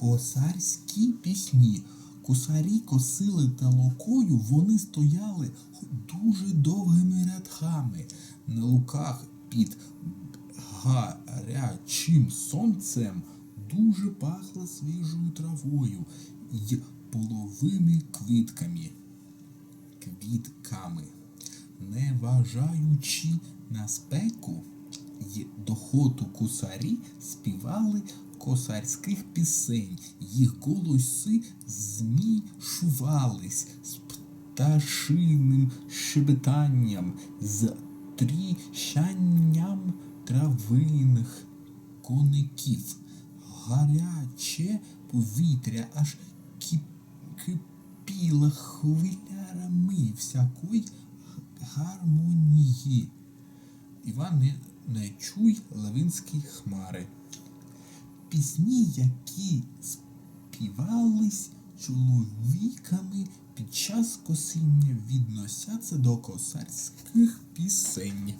Косарські пісні. Косарі косили талокою, вони стояли дуже довгими рядками. На луках під гарячим сонцем дуже пахло свіжою травою й половими квітками. Квітками. Не вважаючи на спеку й дохоту косарі співали косарських пісень, їх голоси змішувались з пташиним шебетанням, з тріщанням травиних коників. Гаряче повітря аж кипіло хвилярами всякої гармонії. Іван не, не чуй Левинські хмари. Пісні, які співались чоловіками під час косіння, відносяться до косарських пісень.